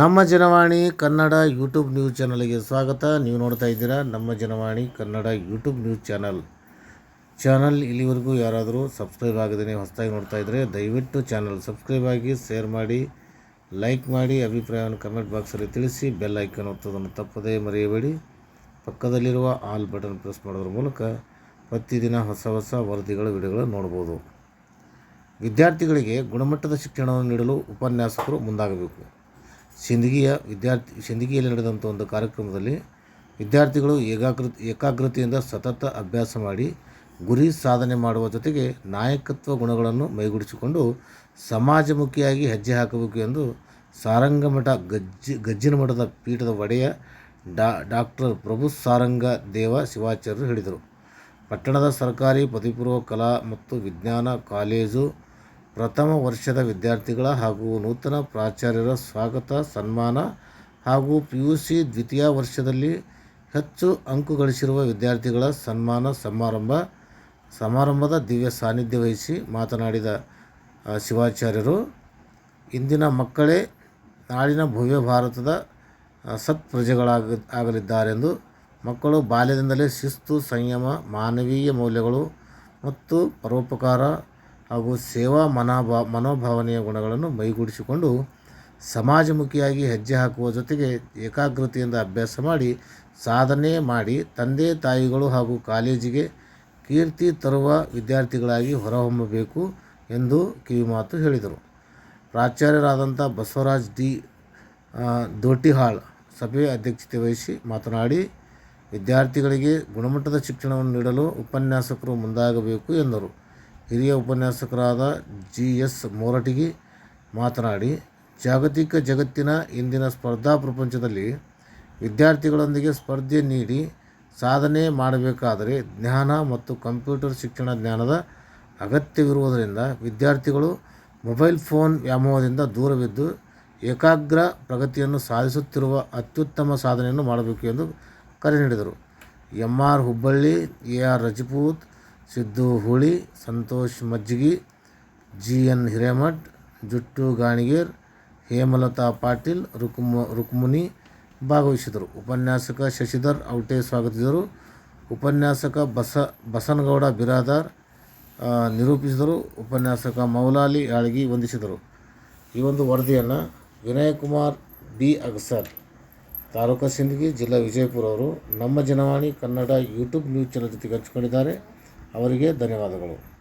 ನಮ್ಮ Janavani Kannada YouTube news ಚಾನಲ್ಗೆ ಸ್ವಾಗತ. ನೀವು ನೋಡ್ತಾ ಇದ್ದೀರಾ ನಮ್ಮ Janavani Kannada YouTube news channel. Channel ಇಲ್ಲಿವರೆಗೂ ಯಾರಾದರೂ ಸಬ್ಸ್ಕ್ರೈಬ್ ಆಗದೇ ಹೊಸದಾಗಿ ನೋಡ್ತಾ ಇದ್ದರೆ ದಯವಿಟ್ಟು ಚಾನಲ್ ಸಬ್ಸ್ಕ್ರೈಬ್ ಆಗಿ, ಶೇರ್ ಮಾಡಿ, ಲೈಕ್ ಮಾಡಿ, ಅಭಿಪ್ರಾಯವನ್ನು ಕಮೆಂಟ್ ಬಾಕ್ಸಲ್ಲಿ ತಿಳಿಸಿ, ಬೆಲ್ ಐಕನ್ ಒತ್ತೋದನ್ನು ತಪ್ಪದೇ ಮರೆಯಬೇಡಿ. ಪಕ್ಕದಲ್ಲಿರುವ ಆಲ್ ಬಟನ್ ಪ್ರೆಸ್ ಮಾಡೋದ್ರ ಮೂಲಕ ಪ್ರತಿದಿನ ಹೊಸ ಹೊಸ ವರದಿಗಳ ವಿಡಿಯೋಗಳು ನೋಡ್ಬೋದು. ವಿದ್ಯಾರ್ಥಿಗಳಿಗೆ ಗುಣಮಟ್ಟದ ಶಿಕ್ಷಣವನ್ನು ನೀಡಲು ಉಪನ್ಯಾಸಕರು ಮುಂದಾಗಬೇಕು. ಸಿಂದಗಿಯ ವಿದ್ಯಾರ್ಥಿ ಸಿಂದಗಿಯಲ್ಲಿ ನಡೆದಂಥ ಒಂದು ಕಾರ್ಯಕ್ರಮದಲ್ಲಿ ವಿದ್ಯಾರ್ಥಿಗಳು ಏಕಾಗ್ರ ಏಕಾಗ್ರತೆಯಿಂದ ಸತತ ಅಭ್ಯಾಸ ಮಾಡಿ, ಗುರಿ ಸಾಧನೆ ಮಾಡುವ ಜೊತೆಗೆ ನಾಯಕತ್ವ ಗುಣಗಳನ್ನು ಮೈಗೂಡಿಸಿಕೊಂಡು ಸಮಾಜಮುಖಿಯಾಗಿ ಹೆಜ್ಜೆ ಹಾಕಬೇಕು ಎಂದು ಸಾರಂಗಮಠ ಗಜ್ಜಿ, ಗಜ್ಜಿನ ಮಠದ ಪೀಠದ ಒಡೆಯ ಡಾ, ಡಾಕ್ಟರ್ ಪ್ರಭು ಸಾರಂಗ ದೇವ ಶಿವಾಚಾರ್ಯರು ಹೇಳಿದರು. ಪಟ್ಟಣದ ಸರ್ಕಾರಿ ಪದವಿಪೂರ್ವ ಕಲಾ ಮತ್ತು ವಿಜ್ಞಾನ ಕಾಲೇಜು ಪ್ರಥಮ ವರ್ಷದ ವಿದ್ಯಾರ್ಥಿಗಳ ಹಾಗೂ ನೂತನ ಪ್ರಾಚಾರ್ಯರ ಸ್ವಾಗತ, ಸನ್ಮಾನ ಹಾಗೂ ಪಿ ಯು ಸಿ ದ್ವಿತೀಯ ವರ್ಷದಲ್ಲಿ ಹೆಚ್ಚು ಅಂಕು ಗಳಿಸಿರುವ ವಿದ್ಯಾರ್ಥಿಗಳ ಸನ್ಮಾನ ಸಮಾರಂಭ, ಸಮಾರಂಭದ ದಿವ್ಯ ಸಾನ್ನಿಧ್ಯ ವಹಿಸಿ ಮಾತನಾಡಿದ ಶಿವಾಚಾರ್ಯರು. ಇಂದಿನ ಮಕ್ಕಳೇ ನಾಳಿನ ಭವ್ಯ ಭಾರತದ ಸತ್ ಸತ್ಪ್ರಜೆಗಳಾಗ ಆಗಲಿದ್ದಾರೆಂದು ಮಕ್ಕಳು ಬಾಲ್ಯದಿಂದಲೇ ಶಿಸ್ತು, ಸಂಯಮ, ಮಾನವೀಯ ಮೌಲ್ಯಗಳು ಮತ್ತು ಪರೋಪಕಾರ ಹಾಗೂ ಸೇವಾ ಮನೋಭಾ, ಮನೋಭಾವನೆಯ ಗುಣಗಳನ್ನು ಮೈಗೂಡಿಸಿಕೊಂಡು ಸಮಾಜಮುಖಿಯಾಗಿ ಹೆಜ್ಜೆ ಹಾಕುವ ಜೊತೆಗೆ ಏಕಾಗ್ರತೆಯಿಂದ ಅಭ್ಯಾಸ ಮಾಡಿ, ಸಾಧನೆ ಮಾಡಿ ತಂದೆ, ತಾಯಿಗಳು ಹಾಗೂ ಕಾಲೇಜಿಗೆ ಕೀರ್ತಿ ತರುವ ವಿದ್ಯಾರ್ಥಿಗಳಾಗಿ ಹೊರಹೊಮ್ಮಬೇಕು ಎಂದು ಕಿವಿಮಾತು ಹೇಳಿದರು. ಪ್ರಾಚಾರ್ಯರಾದಂಥ ಬಸವರಾಜ್ ಡಿ ದೋಟಿಹಾಳ್ ಸಭೆಯ ಅಧ್ಯಕ್ಷತೆ ವಹಿಸಿ ಮಾತನಾಡಿ, ವಿದ್ಯಾರ್ಥಿಗಳಿಗೆ ಗುಣಮಟ್ಟದ ಶಿಕ್ಷಣವನ್ನು ನೀಡಲು ಉಪನ್ಯಾಸಕರು ಮುಂದಾಗಬೇಕು ಎಂದರು. ಹಿರಿಯ ಉಪನ್ಯಾಸಕರಾದ ಜಿ ಎಸ್ ಮೋರಟಿಗಿ ಮಾತನಾಡಿ, ಜಾಗತಿಕ ಜಗತ್ತಿನ ಇಂದಿನ ಸ್ಪರ್ಧಾ ಪ್ರಪಂಚದಲ್ಲಿ ವಿದ್ಯಾರ್ಥಿಗಳೊಂದಿಗೆ ಸ್ಪರ್ಧೆ ನೀಡಿ ಸಾಧನೆ ಮಾಡಬೇಕಾದರೆ ಜ್ಞಾನ ಮತ್ತು ಕಂಪ್ಯೂಟರ್ ಶಿಕ್ಷಣ ಜ್ಞಾನದ ಅಗತ್ಯವಿರುವುದರಿಂದ ವಿದ್ಯಾರ್ಥಿಗಳು ಮೊಬೈಲ್ ಫೋನ್ ವ್ಯಾಮೋಹದಿಂದ ದೂರವಿದ್ದು ಏಕಾಗ್ರ ಪ್ರಗತಿಯನ್ನು ಸಾಧಿಸುತ್ತಿರುವ ಅತ್ಯುತ್ತಮ ಸಾಧನೆಯನ್ನು ಮಾಡಬೇಕು ಎಂದು ಕರೆ ನೀಡಿದರು. M R Hubballi A R Rajput Siddu Huli, Santosh Majjigi G N Hiremath, Juttu Ganiger, Hemalata Patil, Rukma, ರುಕ್ಮುನಿ ಭಾಗವಹಿಸಿದರು ಉಪನ್ಯಾಸಕ ಶಶಿಧರ್ ಔಟೆ ಸ್ವಾಗತಿಸಿದರು. ಉಪನ್ಯಾಸಕ ಬಸ, ಬಸನಗೌಡ ಬಿರಾದಾರ್ ನಿರೂಪಿಸಿದರು. ಉಪನ್ಯಾಸಕ ಮೌಲಾಲಿ ಯಾಳಗಿ ವಂದಿಸಿದರು. ಈ ಒಂದು ವರದಿಯನ್ನು ವಿನಯಕುಮಾರ್ ಬಿ. ಅಗಸರ್, ತಾಲೂಕು ಸಿಂದಗಿ, ಜಿಲ್ಲಾ ವಿಜಯಪುರ ಅವರು ನಮ್ಮ Janavani Kannada YouTube news channel ಜೊತೆಗೆ ಹಂಚಿಕೊಂಡಿದ್ದಾರೆ. ಅವರಿಗೆ ಧನ್ಯವಾದಗಳು.